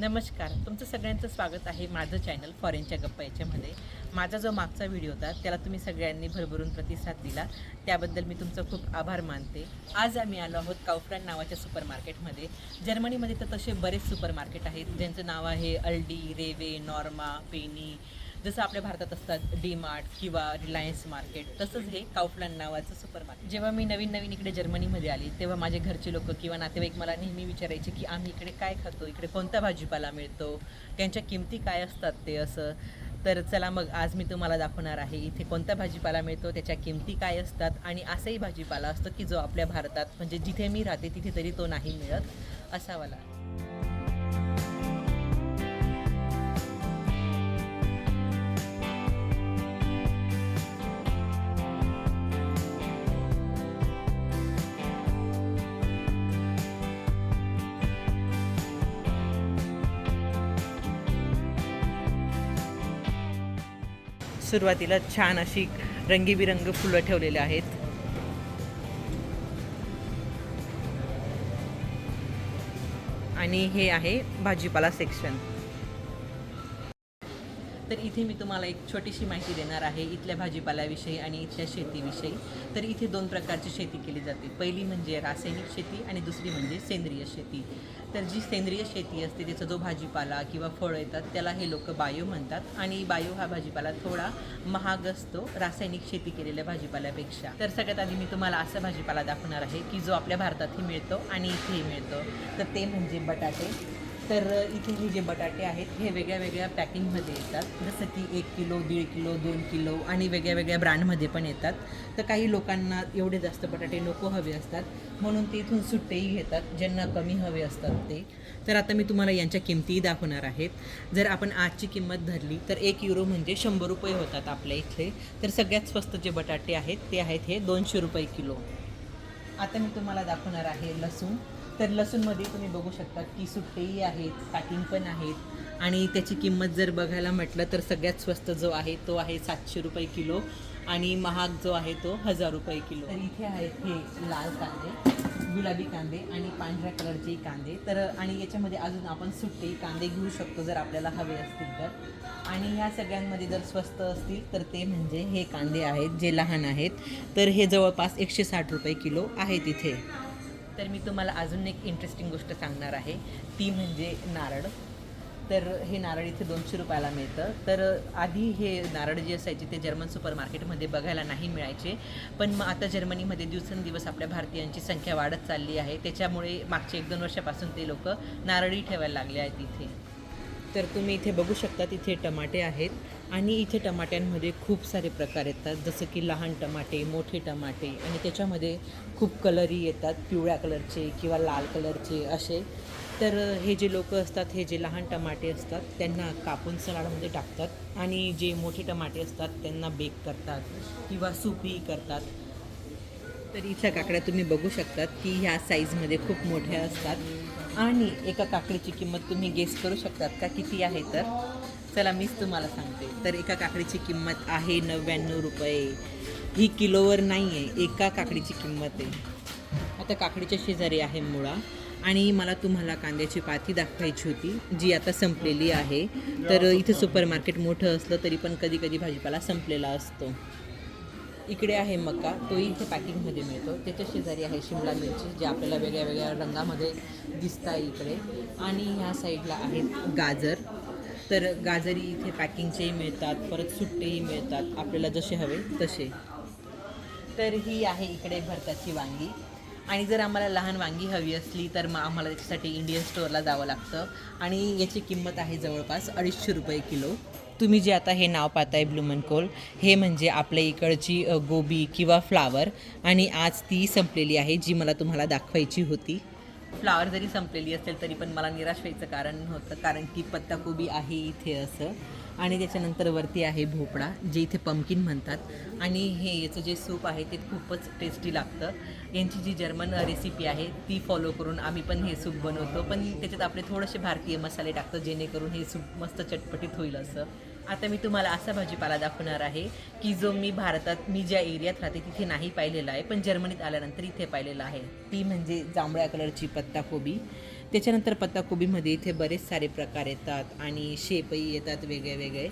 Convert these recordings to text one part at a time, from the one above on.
नमस्कार. तुमचं सगळ्यांचं स्वागत आहे माझं चॅनल फॉरेनच्या गप्पा याच्यामध्ये. माझा जो मागचा व्हिडिओ होता त्याला तुम्ही सगळ्यांनी भरभरून प्रतिसाद दिला. त्याबद्दल मी तुमचं खूप आभार मानते. आज आम्ही आलो आहोत काउफ्रँड नावाच्या सुपर मार्केटमध्ये जर्मनीमध्ये तर तसे बरेच सुपर मार्केट आहेत ज्यांचं नाव आहे अल्डी रेवे नॉर्मा पेनी जसं आपल्या भारतात असतात डी मार्ट किंवा रिलायन्स मार्केट तसंच हे काउफलँड नावाचं सुपर मार्केट जेव्हा मी नवीन नवीन इकडे जर्मनीमध्ये आली तेव्हा माझे घरचे लोक किंवा नातेवाईक मला नेहमी विचारायचे की आम्ही इकडे काय खातो इकडे कोणता भाजीपाला मिळतो त्यांच्या किमती काय असतात ते असं. तर चला मग आज मी तुम्हाला दाखवणार आहे इथे कोणता भाजीपाला मिळतो त्याच्या किमती काय असतात आणि असंही भाजीपाला असतो की जो आपल्या भारतात म्हणजे जिथे मी राहते तिथे तरी तो नाही मिळत असावाला सुरुवातीला छान अशी रंगीबिरंग फुलं ठेवलेली आहेत. आणि हे आहे भाजीपाला सेक्शन तर इथे मी तुम्हाला एक छोटीशी माहिती देणार आहे इथल्या भाजीपाल्याविषयी आणि इथल्या शेतीविषयी. तर इथे दोन प्रकारची शेती केली जाते. पहिली म्हणजे रासायनिक शेती आणि दुसरी म्हणजे सेंद्रिय शेती. तर जी सेंद्रिय शेती असते त्याचा जो भाजीपाला किंवा फळं येतात त्याला हे लोक बायो म्हणतात. आणि बायो हा भाजीपाला थोडा महाग असतो रासायनिक शेती केलेल्या भाजीपाल्यापेक्षा. तर सगळ्यात आधी मी तुम्हाला असा भाजीपाला दाखवणार आहे की जो आपल्या भारतातही मिळतो आणि इथेही मिळतो. तर ते म्हणजे बटाटे. तर इथे हे जे बटाटे आहेत हे वेगळ्या वेगळ्या पॅकिंगमध्ये येतात. जसं की एक किलो दीड किलो दोन किलो आणि वेगळ्या वेगळ्या ब्रँडमध्ये पण येतात. तर काही लोकांना एवढे जास्त बटाटे नको हवे असतात. म्हणून ते इथून सुट्टेही घेतात ज्यांना कमी हवे असतात ते. तर आता मी तुम्हाला यांच्या किमतीही दाखवणार आहेत. जर आपण आजची किंमत धरली तर एक युरो म्हणजे शंभर रुपये होतात आपल्या इथले. तर सगळ्यात स्वस्त जे बटाटे आहेत ते आहेत हे दोनशे रुपये किलो. आता मी तुम्हाला दाखवणार आहे लसूण. तर लसूणमध्ये तुम्ही बघू शकता की सुट्टेही आहेत पॅकिंग पण आहेत. आणि त्याची किंमत जर बघायला म्हटलं तर सगळ्यात स्वस्त जो आहे तो आहे सातशे रुपये किलो. आणि महाग जो आहे तो हजार रुपये किलो. तर इथे आहेत हे लाल कांदे गुलाबी कांदे आणि पांढऱ्या कलरचे कांदे. तर आणि याच्यामध्ये अजून आपण सुट्टे कांदे घेऊ शकतो जर आपल्याला हवे असतील तर. आणि ह्या सगळ्यांमध्ये जर स्वस्त असतील तर ते म्हणजे हे कांदे आहेत जे लहान आहेत. तर हे जवळपास एकशे साठ रुपये किलो आहेत इथे. तर मी तुम्हाला अजून एक इंटरेस्टिंग गोष्ट सांगणार आहे. ती म्हणजे नारळ. तर हे नारळ इथे दोनशे रुपयाला मिळतं. तर आधी हे नारळ जे असायचे ते जर्मन सुपर मार्केटमध्ये बघायला नाही मिळायचे. पण मग आता जर्मनीमध्ये दिवसेंदिवस आपल्या भारतीयांची संख्या वाढत चालली आहे. त्याच्यामुळे मागचे एक दोन वर्षापासून ते लोक नारळी ठेवायला लागले आहेत इथे. तर तुम्ही इथे बघू शकता तिथे टमाटे आहेत. आणि इथे टमाट्यांमध्ये खूप सारे प्रकार येतात. जसं की लहान टमाटे मोठे टमाटे आणि त्याच्यामध्ये खूप कलरही येतात पिवळ्या कलरचे किंवा लाल कलरचे असे. तर हे जे लोक असतात हे जे लहान टमाटे असतात त्यांना कापून सलाडमध्ये टाकतात आणि जे मोठे टमाटे असतात त्यांना बेक करतात किंवा सूपही करतात. तर इथल्या काकड्या तुम्ही बघू शकतात की ह्या साईजमध्ये खूप मोठ्या असतात. आणि एका काकडीची किंमत तुम्ही गेस करू शकतात का किती आहे तर? चला मीच तुम्हाला सांगते. तर एका काकडीची किंमत आहे नव्याण्णव रुपये. ही किलोवर नाही आहे एका काकडीची किंमत आहे. आता काकडीच्या शेजारी आहे मुळा. आणि मला तुम्हाला कांद्याची पाती दाखवायची होती जी आता संपलेली आहे. तर इथे सुपर मार्केट मोठं असलं तरी पण कधी कधी भाजीपाला संपलेला असतो. इकडे आहे मका तोही इथे पॅकिंगमध्ये मिळतो. त्याच्या शेजारी आहे शिमला मिरची जे आपल्याला वेगळ्या वेगळ्या रंगामध्ये दिसत आहे इकडे. आणि ह्या साईडला आहेत गाजर. तर गाजरी इथे पॅकिंगचेही मिळतात परत सुट्टेही मिळतात. आपल्याला जसे हवे तसे. तर ही आहे इकडे भरताची वांगी. आणि जर आम्हाला लहान वांगी हवी असली तर मग आम्हाला त्याच्यासाठी इंडियन स्टोअरला जावं लागतं. आणि याची किंमत आहे जवळपास अडीचशे रुपये किलो. तुम्ही जे आता हे नाव पाहताय ब्लुमनकोल हे म्हणजे आपल्या इकडची गोबी किंवा फ्लावर आणि आज ती संपलेली आहे जी मला तुम्हाला दाखवायची होती. फ्लावर जरी संपलेली असेल तरी पण मला निराश व्हायचं कारण होतं. कारण की पत्ताकोबी आहे इथे असं. आणि त्याच्यानंतर वरती आहे भोपळा जे इथे पंपकिन म्हणतात. आणि हे याचं जे सूप आहे ते खूपच टेस्टी लागतं. यांची जी जर्मन रेसिपी आहे ती फॉलो करून आम्ही पण हे सूप बनवतो. पण त्याच्यात आपले थोडेसे भारतीय मसाले टाकतो जेणेकरून हे सूप मस्त चटपटीत होईल असं. आता मी तुम्हाला असा भाजीपाला दाखवणार आहे की जो मी भारतात मी ज्या एरियात राहते तिथे नाही पाहिलेला आहे पण जर्मनीत आल्यानंतर इथे पाहिलेला आहे. ती म्हणजे जांभळ्या कलरची पत्ताकोबी. त्याच्यानंतर पत्ताकोबीमध्ये इथे बरेच सारे प्रकार येतात आणि शेपही येतात वेगळे वेगळे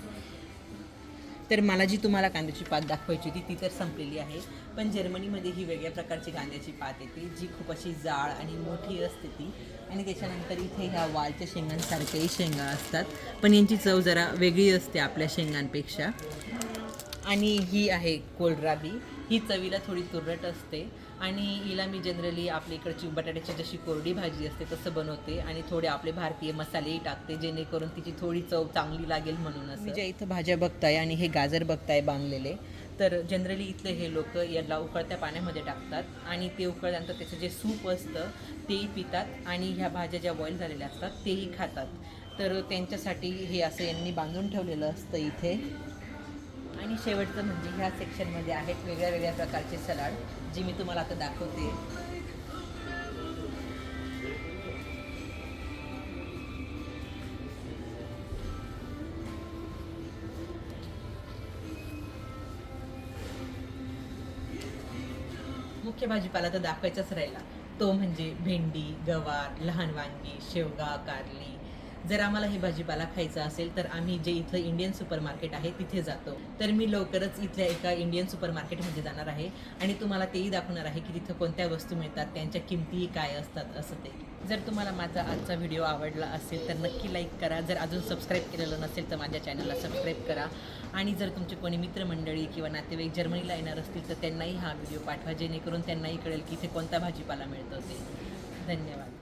तर मला जी तुम्हाला कांद्याची पात दाखवायची होती ती तर संपलेली आहे. पण जर्मनीमध्ये ही वेगळ्या प्रकारची कांद्याची पात येते जी खूप अशी जाड आणि मोठी असते ती. आणि त्याच्यानंतर इथे ह्या वालच्या शेंगांसारख्याही शेंगा असतात. पण यांची चव जरा वेगळी असते आपल्या शेंगांपेक्षा. आणि ही आहे कोलराबी. ही चवीला थोडी तुरट असते. आणि हिला मी जनरली आपल्या इकडची बटाट्याची जशी कोरडी भाजी असते तसं बनवते. आणि थोडे आपले भारतीय मसालेही टाकते जेणेकरून तिची थोडी चव चांगली लागेल म्हणून असं. ज्या इथं भाज्या बघताय आणि हे गाजर बघताय बांधलेले तर जनरली इथले हे लोक याला उकळत्या पाण्यामध्ये टाकतात. आणि ते उकळल्यानंतर त्याचं जे सूप असतं तेही पितात. आणि ह्या भाज्या ज्या बॉईल झालेल्या असतात तेही खातात. तर त्यांच्यासाठी हे असं यांनी बांधून ठेवलेलं असतं इथे. शेवटचं म्हणजे ह्या सेक्शनमध्ये आहेत वेगळ्या वेगळ्या प्रकारचे सलाड जी मी तुम्हाला आता दाखवते. मुख्य भाजीपाला तर दाखवायचाच राहिला. तो म्हणजे भेंडी गवार लहान वांगी शेवगा कारली जर आम्हाला हे भाजीपाला खायचा असेल तर आम्ही जे इथलं इंडियन सुपर मार्केट आहे तिथे जातो. तर मी लवकरच इथल्या एका इंडियन सुपर मार्केटमध्ये जाणार आहे आणि तुम्हाला तेही दाखवणार आहे की तिथं कोणत्या वस्तू मिळतात त्यांच्या किमतीही काय असतात असं ते. जर तुम्हाला माझा आजचा व्हिडिओ आवडला असेल तर नक्की लाईक करा. जर अजून सबस्क्राईब केलेलं नसेल तर माझ्या चॅनलला सबस्क्राईब करा. आणि जर तुमचे कोणी मित्रमंडळी किंवा नातेवाईक जर्मनीला येणार असतील तर त्यांनाही हा व्हिडिओ पाठवा जेणेकरून त्यांनाही कळेल की इथे कोणता भाजीपाला मिळतो ते. धन्यवाद.